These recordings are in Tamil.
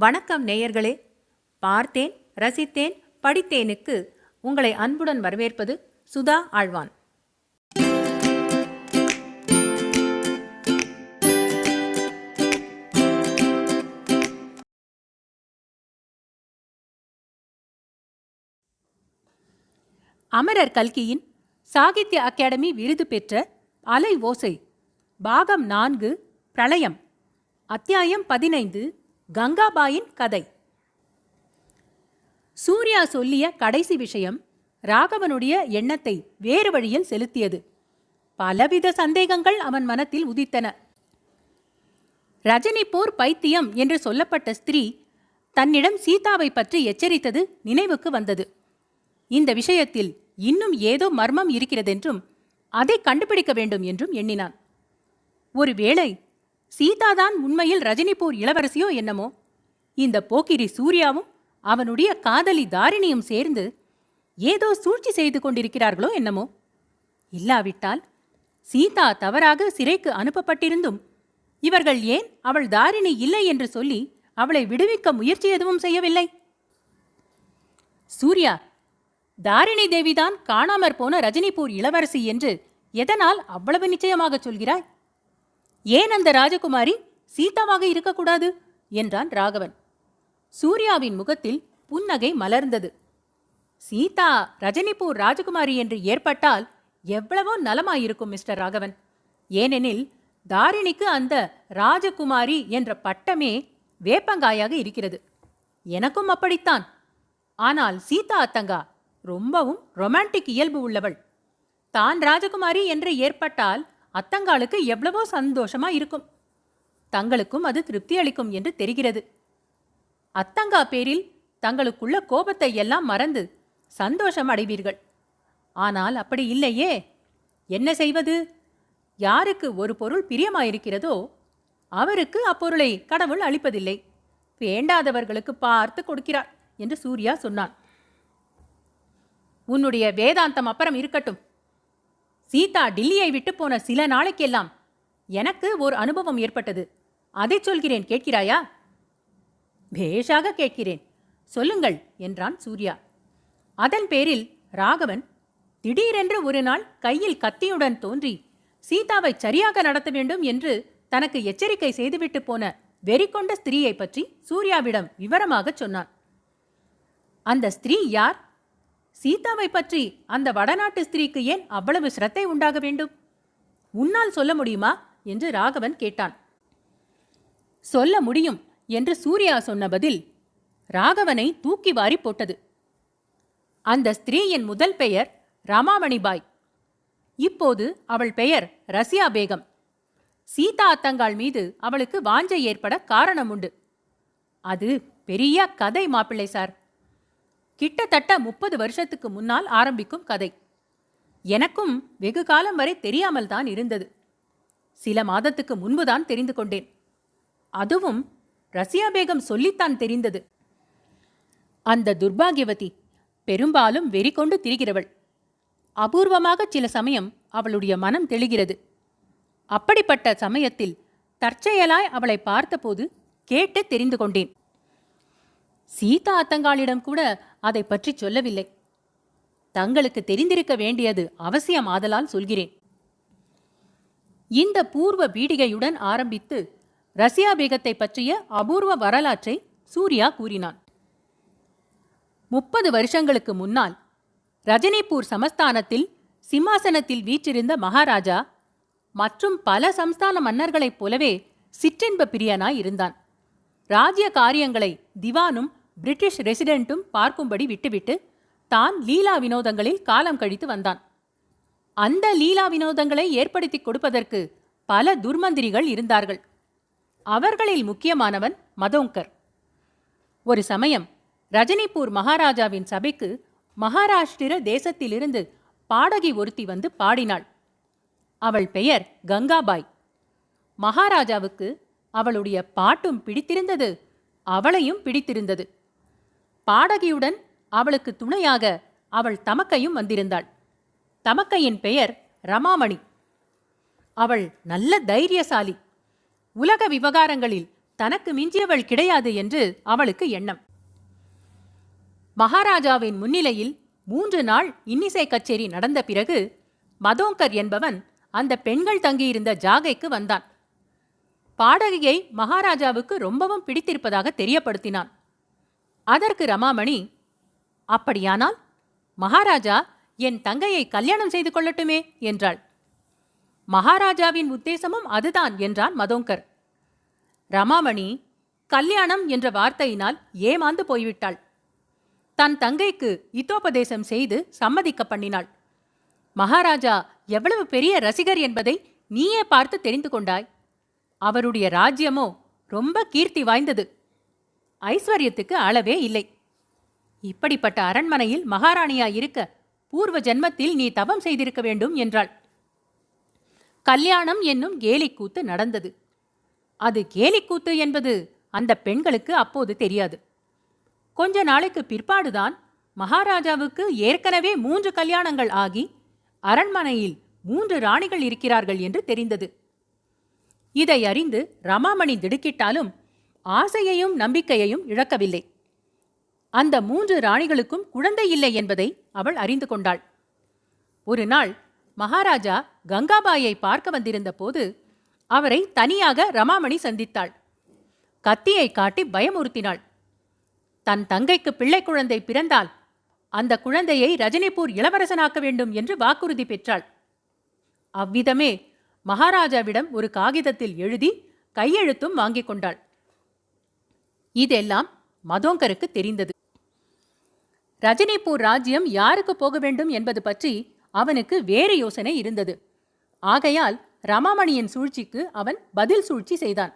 வணக்கம் நேயர்களே. பார்த்தேன் ரசித்தேன் படித்தேனுக்கு உங்களை அன்புடன் வரவேற்பது சுதா ஆழ்வான். அமரர் கல்கியின் சாகித்ய அகாடமி விருது பெற்ற அலை ஓசை பாகம் நான்கு பிரளயம் அத்தியாயம் பதினைந்து கங்காபாயின் கதை. சூர்யா சொல்லிய கடைசி விஷயம் ராகவனுடைய எண்ணத்தை வேறு வழியில் செலுத்தியது. பலவித சந்தேகங்கள் அவன் மனத்தில் உதித்தன. ரஜினிபூர் பைத்தியம் என்று சொல்லப்பட்ட ஸ்திரீ தன்னிடம் சீதாவை பற்றி எச்சரித்தது நினைவுக்கு வந்தது. இந்த விஷயத்தில் இன்னும் ஏதோ மர்மம் இருக்கிறதென்றும் அதை கண்டுபிடிக்க வேண்டும் என்றும் எண்ணினான். ஒருவேளை சீதாதான் உண்மையில் ரஜினிபூர் இளவரசியோ என்னமோ? இந்த போக்கிரி சூர்யாவும் அவனுடைய காதலி தாரிணியும் சேர்ந்து ஏதோ சூழ்ச்சி செய்து கொண்டிருக்கிறார்களோ என்னமோ? இல்லாவிட்டால் சீதா தவறாக சிறைக்கு அனுப்பப்பட்டிருந்தும் இவர்கள் ஏன் அவள் தாரிணி இல்லை என்று சொல்லி அவளை விடுவிக்க முயற்சி எதுவும் செய்யவில்லை? சூர்யா தாரிணி தேவிதான் காணாமற் போன ரஜினிபூர் இளவரசி என்று எதனால் அவ்வளவு நிச்சயமாக சொல்கிறாய்? ஏன் அந்த ராஜகுமாரி சீதாவாக இருக்கக்கூடாது? என்றான் ராகவன். சூர்யாவின் முகத்தில் புன்னகை மலர்ந்தது. சீதா ரஜினிபூர் ராஜகுமாரி என்று ஏற்பட்டால் எவ்வளவோ நலமாயிருக்கும் மிஸ்டர் ராகவன். ஏனெனில் தாரிணிக்கு அந்த ராஜகுமாரி என்ற பட்டமே வேப்பங்காயாக இருக்கிறது. எனக்கும் அப்படித்தான். ஆனால் சீதா அத்தங்கா ரொம்பவும் ரொமான்டிக் இயல்பு உள்ளவள். தான் ராஜகுமாரி என்று ஏற்பட்டால் அத்தங்காலுக்கு எவ்வளவோ சந்தோஷமா இருக்கும். தங்களுக்கும் அது திருப்தி அளிக்கும் என்று தெரிகிறது. அத்தங்கா பேரில் தங்களுக்குள்ள கோபத்தை எல்லாம் மறந்து சந்தோஷம் அடைவீர்கள் ஆனால் அப்படி இல்லையே. என்ன செய்வது? யாருக்கு ஒரு பொருள் பிரியமாயிருக்கிறதோ அவருக்கு அப்பொருளை கடவுள் அளிப்பதில்லை. வேண்டாதவர்களுக்கு பார்த்து கொடுக்கிறார் என்று சூர்யா சொன்னான். உன்னுடைய வேதாந்தம் அப்புறம் இருக்கட்டும். சீதா டில்லியை விட்டு போன சில நாளைக்கெல்லாம் எனக்கு ஒரு அனுபவம் ஏற்பட்டது. அதை சொல்கிறேன் கேட்கிறாயா? பேஷாக கேட்கிறேன். சொல்லுங்கள் என்றான் சூர்யா. அதன் பேரில் ராகவன் திடீரென்று ஒரு நாள் கையில் கத்தியுடன் தோன்றி சீதாவை சரியாக நடத்த வேண்டும் என்று தனக்கு எச்சரிக்கை செய்துவிட்டு போன வெறிகொண்ட ஸ்திரீயை பற்றி சூர்யாவிடம் விவரமாகச் சொன்னான். அந்த ஸ்திரீ யார்? சீதாவை பற்றி அந்த வடநாட்டு ஸ்திரீக்கு ஏன் அவ்வளவு சிரத்தை உண்டாக வேண்டும்? உன்னால் சொல்ல முடியுமா? என்று ராகவன் கேட்டான். சொல்ல முடியும் என்று சூர்யா சொன்ன பதில் ராகவனை தூக்கி வாரி போட்டது. அந்த ஸ்திரீயின் முதல் பெயர் ரமாமணிபாய். இப்போது அவள் பெயர் ரசியா பேகம். சீதா அத்தங்காள் மீது அவளுக்கு வாஞ்சை ஏற்பட காரணம் உண்டு. அது பெரிய கதை மாப்பிள்ளை சார். கிட்டத்தட்ட முப்பது வருஷத்துக்கு முன்னால் ஆரம்பிக்கும் கதை. எனக்கும் வெகு காலம் வரை தெரியாமல் தான் இருந்தது. சில மாதத்துக்கு முன்புதான் தெரிந்து கொண்டேன். அதுவும் ரசியா பேகம் சொல்லித்தான் தெரிந்தது. அந்த துர்பாகியவதி பெரும்பாலும் வெறி கொண்டு திரிகிறவள். அபூர்வமாக சில சமயம் அவளுடைய மனம் தெளிகிறது. அப்படிப்பட்ட சமயத்தில் தற்செயலாய் அவளை பார்த்தபோது கேட்டு தெரிந்து கொண்டேன். சீதா அத்தங்காளிடம் கூட அதை பற்றி சொல்லவில்லை. தங்களுக்கு தெரிந்திருக்க வேண்டியது அவசியம் ஆதலால் சொல்கிறேன். இந்த பூர்வ பீடிகையுடன் ஆரம்பித்து ரஷ்யா பேகத்தை பற்றிய அபூர்வ வரலாற்றை சூர்யா கூறினான். முப்பது வருஷங்களுக்கு முன்னால் ரஜினிபூர் சமஸ்தானத்தில் சிம்மாசனத்தில் வீற்றிருந்த மகாராஜா மற்றும் பல சம்ஸ்தான மன்னர்களைப் போலவே சிற்றின்ப பிரியனாய் இருந்தான். ராஜ்ய காரியங்களை திவானும் பிரிட்டிஷ் ரெசிடென்ட்டும் பார்க்கும்படி விட்டுவிட்டு தான் லீலா வினோதங்களில் காலம் கழித்து வந்தான். அந்த லீலா வினோதங்களை ஏற்படுத்தி கொடுப்பதற்கு பல துர்மந்திரிகள் இருந்தார்கள். அவர்களில் முக்கியமானவன் மதோங்கர். ஒரு சமயம் ரஜினிபூர் மகாராஜாவின் சபைக்கு மகாராஷ்டிர தேசத்திலிருந்து பாடகி ஒருத்தி வந்து பாடினாள். அவள் பெயர் கங்காபாய். மகாராஜாவுக்கு அவளுடைய பாட்டும் பிடித்திருந்தது அவளையும் பிடித்திருந்தது. பாடகியுடன் அவளுக்கு துணையாக அவள் தமக்கையும் வந்திருந்தாள். தமக்கையின் பெயர் ரமாமணி. அவள் நல்ல தைரியசாலி. உலக விவகாரங்களில் தனக்கு மிஞ்சியவள் கிடையாது என்று அவளுக்கு எண்ணம். மகாராஜாவின் முன்னிலையில் மூன்று நாள் இன்னிசை கச்சேரி நடந்த பிறகு மதோங்கர் என்பவன் அந்த பெண்கள் தங்கியிருந்த ஜாகைக்கு வந்தான். பாடகியை மகாராஜாவுக்கு ரொம்பவும் பிடித்திருப்பதாக தெரியப்படுத்தினான். அதற்கு ரமாமணி அப்படியானால் மகாராஜா என் தங்கையை கல்யாணம் செய்து கொள்ளட்டுமே? என்றாள். மகாராஜாவின் உத்தேசமும் அதுதான் என்றான் மதோங்கர். ரமாமணி கல்யாணம் என்ற வார்த்தையினால் ஏமாந்து போய்விட்டாள். தன் தங்கைக்கு இத்தோபதேசம் செய்து சம்மதிக்க பண்ணினாள். மகாராஜா எவ்வளவு பெரிய ரசிகர் என்பதை நீயே பார்த்து தெரிந்து கொண்டாய். அவருடைய ராஜ்யமோ ரொம்ப கீர்த்தி வாய்ந்தது. ஐஸ்வர்யத்துக்கு அளவே இல்லை. இப்படிப்பட்ட அரண்மனையில் மகாராணியா இருக்க பூர்வ ஜென்மத்தில் நீ தவம் செய்திருக்க வேண்டும் என்றாள். கல்யாணம் என்னும் கேலிக்கூத்து நடந்தது. அது கேலிக்கூத்து என்பது அந்த பெண்களுக்கு அப்போது தெரியாது. கொஞ்ச நாளைக்கு பிற்பாடுதான் மகாராஜாவுக்கு ஏற்கனவே மூன்று கல்யாணங்கள் ஆகி அரண்மனையில் மூன்று ராணிகள் இருக்கிறார்கள் என்று தெரிந்தது. இதை அறிந்து ரமாமணி திடுக்கிட்டாலும் ஆசையையும் நம்பிக்கையையும் இழக்கவில்லை. அந்த மூன்று ராணிகளுக்கும் குழந்தை இல்லை என்பதை அவள் அறிந்து கொண்டாள். ஒரு நாள் மகாராஜா கங்காபாயை பார்க்க வந்திருந்த போது அவரை தனியாக ரமாமணி சந்தித்தாள். கத்தியை காட்டி பயமுறுத்தினாள். தன் தங்கைக்கு பிள்ளை குழந்தை பிறந்தால் அந்த குழந்தையை ரஜினிபூர் இளவரசனாக்க வேண்டும் என்று வாக்குறுதி பெற்றாள். அவ்விதமே மகாராஜாவிடம் ஒரு காகிதத்தில் எழுதி கையெழுத்தும் வாங்கிக் கொண்டாள். இதெல்லாம் மதோங்கருக்கு தெரிந்தது. ரஜினிபூர் ராஜ்யம் யாருக்கு போக வேண்டும் என்பது பற்றி அவனுக்கு வேறு யோசனை இருந்தது. ஆகையால் ரமாமணியின் சூழ்ச்சிக்கு அவன் பதில் சூழ்ச்சி செய்தான்.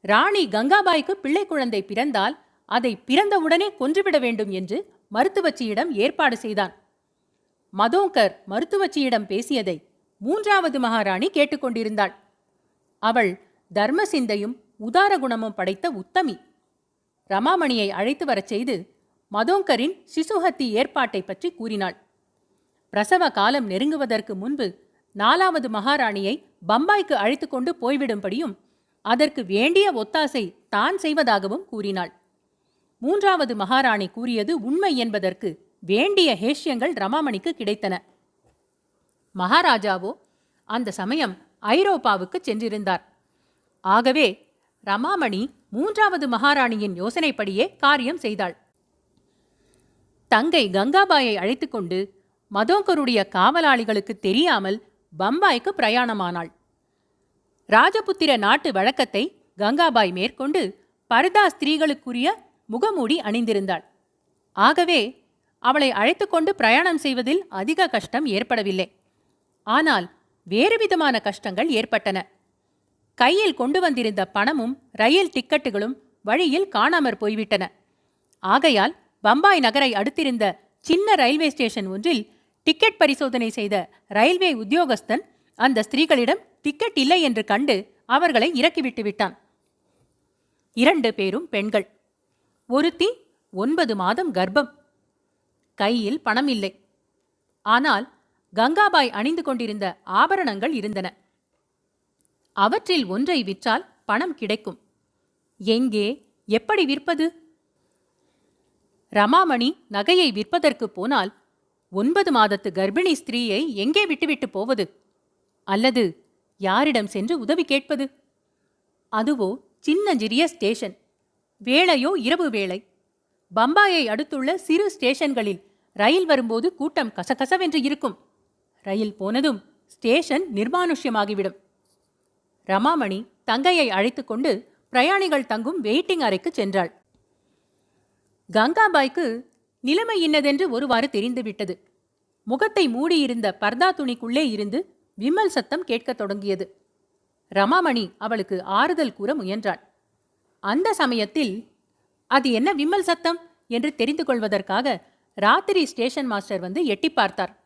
ராணி கங்காபாய்க்கு பிள்ளை குழந்தை பிறந்தால் அதை பிறந்தவுடனே கொன்றுவிட வேண்டும் என்று மருத்துவச்சியிடம் ஏற்பாடு செய்தான். மதோங்கர் மருத்துவச்சியிடம் பேசியதை மூன்றாவது மகாராணி கேட்டுக்கொண்டிருந்தாள். அவள் தர்ம சிந்தையும் உதார குணமும் படைத்த உத்தமி. ரமாமணியை அழைத்து வரச் செய்து மதோங்கரின் சிசுஹத்தி ஏற்பாட்டை பற்றி கூறினாள். பிரசவ காலம் நெருங்குவதற்கு முன்பு நாலாவது மகாராணியை பம்பாய்க்கு அழைத்து கொண்டு போய்விடும்படியும் அதற்கு வேண்டிய ஒத்தாசை தான் செய்வதாகவும் கூறினாள். மூன்றாவது மகாராணி கூறியது உண்மை என்பதற்கு வேண்டிய ஹேஷ்யங்கள் ரமாமணிக்கு கிடைத்தன. மகாராஜாவோ அந்த சமயம் ஐரோப்பாவுக்கு சென்றிருந்தார். ஆகவே ரமாமணி மூன்றாவது மகாராணியின் யோசனைப்படியே காரியம் செய்தாள். தங்கை கங்காபாயை அழைத்துக்கொண்டு மதோங்கருடைய காவலாளிகளுக்கு தெரியாமல் பம்பாய்க்கு பிரயாணமானாள். ராஜபுத்திர நாட்டு வழக்கத்தை கங்காபாய் மேற்கொண்டு பரதா ஸ்திரீகளுக்குரிய முகமூடி அணிந்திருந்தாள். ஆகவே அவளை அழைத்துக்கொண்டு பிரயாணம் செய்வதில் அதிக கஷ்டம் ஏற்படவில்லை. ஆனால் வேறுவிதமான கஷ்டங்கள் ஏற்பட்டன. கையில் கொண்டு வந்திருந்த பணமும் ரயில் டிக்கெட்டுகளும் வழியில் காணாமற் போய்விட்டன. ஆகையால் பம்பாய் நகரை அடுத்திருந்த சின்ன ரயில்வே ஸ்டேஷன் ஒன்றில் டிக்கெட் பரிசோதனை செய்த ரயில்வே உத்தியோகஸ்தன் அந்த ஸ்திரீகளிடம் டிக்கெட் இல்லை என்று கண்டு அவர்களை இறக்கிவிட்டு விட்டான். இரண்டு பேரும் பெண்கள். ஒருத்தி ஒன்பது மாதம் கர்ப்பம். கையில் பணம் இல்லை. ஆனால் கங்காபாய் அணிந்து கொண்டிருந்த ஆபரணங்கள் இருந்தன. அவற்றில் ஒன்றை விற்றால் பணம் கிடைக்கும். எங்கே? எப்படி விற்பது? ரமாமணி நகையை விற்பதற்கு போனால் ஒன்பது மாதத்து கர்ப்பிணி ஸ்திரீயை எங்கே விட்டுவிட்டு போவது? அல்லது யாரிடம் சென்று உதவி கேட்பது? அதுவோ சின்னஞ்சிறிய ஸ்டேஷன். வேளையோ இரவு வேளை. பம்பாயை அடுத்துள்ள சிறு ஸ்டேஷன்களில் ரயில் வரும்போது கூட்டம் கசகசவென்று இருக்கும். ரயில் போனதும் ஸ்டேஷன் நிர்மானுஷ்யமாகிவிடும். ரமாமணி தங்கையை அழைத்துக்கொண்டு பிரயாணிகள் தங்கும் வெயிட்டிங் அறைக்கு சென்றாள். கங்காபாய்க்கு நிலைமை இன்னதென்று ஒருவாறு தெரிந்துவிட்டது. முகத்தை மூடியிருந்த பர்தா துணிக்குள்ளே இருந்து விம்மல் சத்தம் கேட்கத் தொடங்கியது. ரமாமணி அவளுக்கு ஆறுதல் கூற முயன்றாள். அந்த சமயத்தில் அது என்ன விம்மல் சத்தம்? என்று தெரிந்து கொள்வதற்காக ராத்திரி ஸ்டேஷன் மாஸ்டர் வந்து எட்டி பார்த்தார்.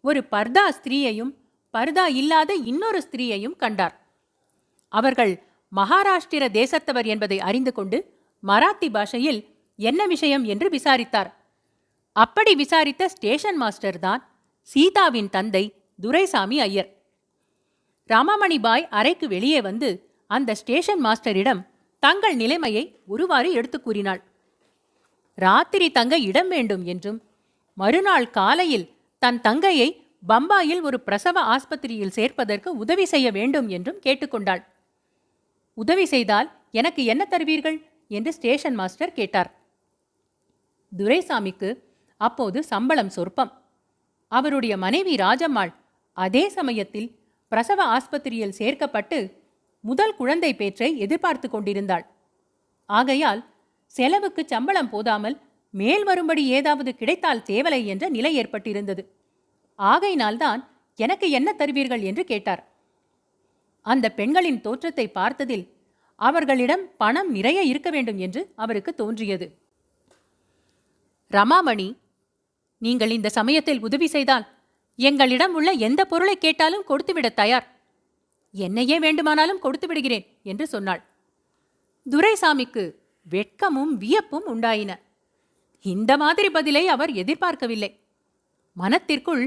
ஒரு பர்தா ஸ்திரீயையும் பர்தா இல்லாத இன்னொரு ஸ்திரீயையும் கண்டார். அவர்கள் மகாராஷ்டிர தேசத்தவர் என்பதை அறிந்து கொண்டு மராத்தி பாஷையில் என்ன விஷயம் என்று விசாரித்தார். அப்படி விசாரித்த ஸ்டேஷன் மாஸ்டர் தான் சீதாவின் தந்தை துரைசாமி ஐயர். ராமாமணி பாய் அறைக்கு வெளியே வந்து அந்த ஸ்டேஷன் மாஸ்டரிடம் தங்கள் நிலைமையை ஒருவாறு எடுத்துக் கூறினாள். ராத்திரி தங்க இடம் வேண்டும் என்றும் மறுநாள் காலையில் தன் தங்கையை பம்பாயில் ஒரு பிரசவ ஆஸ்பத்திரியில் சேர்ப்பதற்கு உதவி செய்ய வேண்டும் என்றும் கேட்டுக்கொண்டாள் உதவி செய்தால் எனக்கு என்ன தருவீர்கள்? என்று ஸ்டேஷன் மாஸ்டர் கேட்டார். துரைசாமிக்கு அப்போது சம்பளம் சொற்பம். அவருடைய மனைவி ராஜம்மாள் அதே சமயத்தில் பிரசவ ஆஸ்பத்திரியில் சேர்க்கப்பட்டு முதல் குழந்தை பேற்றை எதிர்பார்த்து கொண்டிருந்தாள். ஆகையால் செலவுக்கு சம்பளம் போதாமல் மேல் வரும்படி ஏதாவது கிடைத்தால் தேவலை என்ற நிலை ஏற்பட்டிருந்தது. ஆகையினால்தான் எனக்கு என்ன தருவீர்கள் என்று கேட்டார். அந்த பெண்களின் தோற்றத்தை பார்த்ததில் அவர்களிடம் பணம் நிறைய இருக்க வேண்டும் என்று அவருக்கு தோன்றியது. ரமாமணி நீங்கள் இந்த சமயத்தில் உதவி செய்தால் எங்களிடம் உள்ள எந்த பொருளை கேட்டாலும் கொடுத்துவிட தயார். என்னையே வேண்டுமானாலும் கொடுத்து விடுகிறேன் என்று சொன்னாள். துரைசாமிக்கு வெட்கமும் வியப்பும் உண்டாயின. இந்த மாதிரி பதிலை அவர் எதிர்பார்க்கவில்லை. மனத்திற்குள்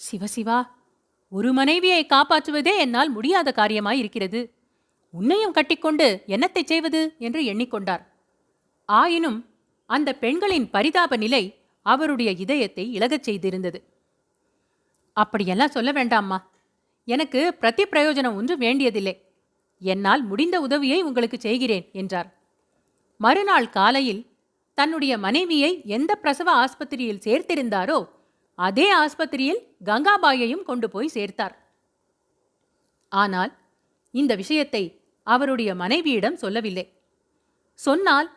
சிவசிவா ஒரு மனைவியை காப்பாற்றுவதே என்னால் முடியாத காரியமாயிருக்கிறது. உன்னையும் கட்டிக்கொண்டு என்னத்தை செய்வது? என்று எண்ணிக்கொண்டார். ஆயினும் அந்த பெண்களின் பரிதாப நிலை அவருடைய இதயத்தை இழகச் செய்திருந்தது. அப்படியெல்லாம் சொல்ல வேண்டாம்மா. எனக்கு பிரதி பிரயோஜனம் ஒன்று வேண்டியதில்லை. என்னால் முடிந்த உதவியை உங்களுக்கு செய்கிறேன் என்றார். மறுநாள் காலையில் தன்னுடைய மனைவியை எந்த பிரசவ ஆஸ்பத்திரியில் சேர்த்திருந்தாரோ அதே ஆஸ்பத்திரியில் கங்காபாயையும் கொண்டு போய் சேர்த்தார். ஆனால் இந்த விஷயத்தை அவருடைய மனைவியிடம் சொல்லவில்லை. சொன்னால்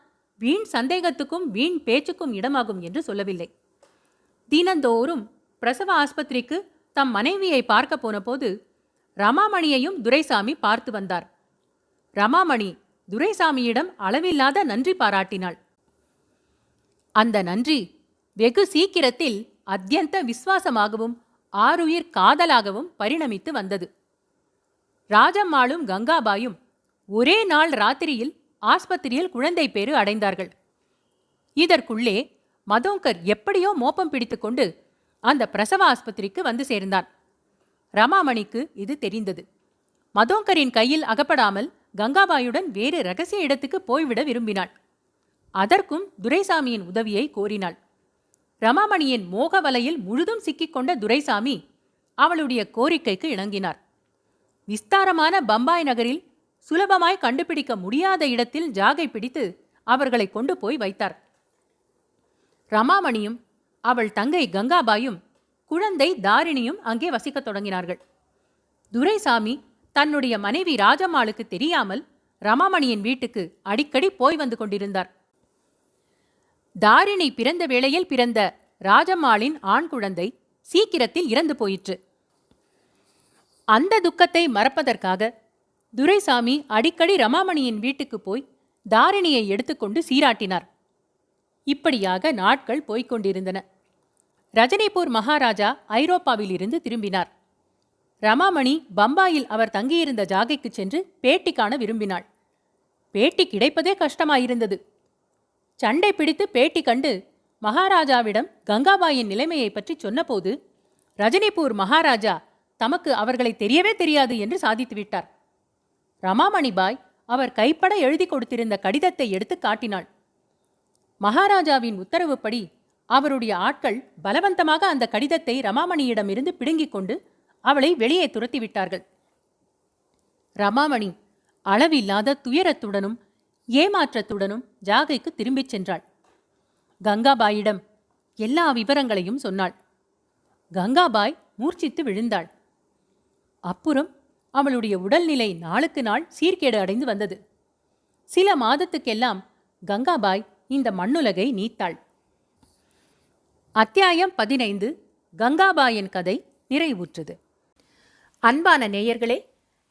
வீண் சந்தேகத்துக்கும் வீண் பேச்சுக்கும் இடமாகும் என்று சொல்லவில்லை. தினந்தோறும் பிரசவ ஆஸ்பத்திரிக்கு தம் மனைவியை பார்க்க போனபோது ரமாமணியையும் துரைசாமி பார்த்து வந்தார். ரமாமணி துரைசாமியிடம் அளவில்லாத நன்றி பாராட்டினாள். அந்த நன்றி வெகு சீக்கிரத்தில் அத்தியந்த விசுவாசமாகவும் ஆருயிர் காதலாகவும் பரிணமித்து வந்தது. ராஜம்மாளும் கங்காபாயும் ஒரே நாள் ராத்திரியில் ஆஸ்பத்திரியில் குழந்தை பேறு அடைந்தார்கள். இதற்குள்ளே மதோங்கர் எப்படியோ மோப்பம் பிடித்துக்கொண்டு அந்த பிரசவ ஆஸ்பத்திரிக்கு வந்து சேர்ந்தான். ரமாமணிக்கு இது தெரிந்தது. மதோங்கரின் கையில் அகப்படாமல் கங்காபாயுடன் வேறு ரகசிய இடத்துக்கு போய்விட விரும்பினாள். அதற்கும் துரைசாமியின் உதவியை கோரினாள். ரமாமணியின் மோக வலையில் முழுதும் சிக்கிக்கொண்ட துரைசாமி அவளுடைய கோரிக்கைக்கு இணங்கினார். விஸ்தாரமான பம்பாய் நகரில் சுலபமாய் கண்டுபிடிக்க முடியாத இடத்தில் ஜாகை பிடித்து அவர்களை கொண்டு போய் வைத்தார். ரமாமணியும் அவள் தங்கை கங்காபாயும் குழந்தை தாரிணியும் அங்கே வசிக்கத் தொடங்கினார்கள். துரைசாமி தன்னுடைய மனைவி ராஜம்மாளுக்கு தெரியாமல் ரமாமணியின் வீட்டுக்கு அடிக்கடி போய் வந்து கொண்டிருந்தார். தாரிணி பிறந்த வேளையில் பிறந்த ராஜம்மாளின் ஆண் குழந்தை சீக்கிரத்தில் இறந்து போயிற்று. அந்த துக்கத்தை மறப்பதற்காக துரைசாமி அடிக்கடி ரமாமணியின் வீட்டுக்கு போய் தாரிணியை எடுத்துக்கொண்டு சீராட்டினார். இப்படியாக நாட்கள் போய்க் கொண்டிருந்தன. ரஜினிபூர் மகாராஜா ஐரோப்பாவிலிருந்து திரும்பினார். ரமாமணி பம்பாயில் அவர் தங்கியிருந்த ஜாகைக்கு சென்று பேட்டி காண விரும்பினாள். பேட்டி கிடைப்பதே கஷ்டமாயிருந்தது. சண்டை பிடித்து பேட்டி கண்டு மகாராஜாவிடம் கங்காபாயின் நிலைமையை பற்றி சொன்னபோது ரஜினிபூர் மகாராஜா தமக்கு அவர்களை தெரியவே தெரியாது என்று சாதித்துவிட்டார் ரமாமணிபாய் அவர் கைப்பட எழுதி கொடுத்திருந்த கடிதத்தை எடுத்து காட்டினாள். மகாராஜாவின் உத்தரவுப்படி அவருடைய ஆட்கள் பலவந்தமாக அந்த கடிதத்தை ரமாமணியிடமிருந்து பிடுங்கிக் கொண்டு அவளை வெளியே துரத்திவிட்டார்கள். ரமாமணி அளவில்லாத துயரத்துடனும் ஏமாற்றத்துடனும் ஜாகைக்கு திரும்பிச் சென்றாள். கங்காபாயிடம் எல்லா விவரங்களையும் சொன்னாள். கங்காபாய் மூர்ச்சித்து விழுந்தாள். அப்புறம் அவளுடைய உடல்நிலை நாளுக்கு நாள் சீர்கேடு அடைந்து வந்தது. சில மாதத்துக்கெல்லாம் கங்காபாய் இந்த மண்ணுலகை நீத்தாள். அத்தியாயம் பதினைந்து. கங்காபாயின் கதை நிறைவுற்றது. அன்பான நேயர்களே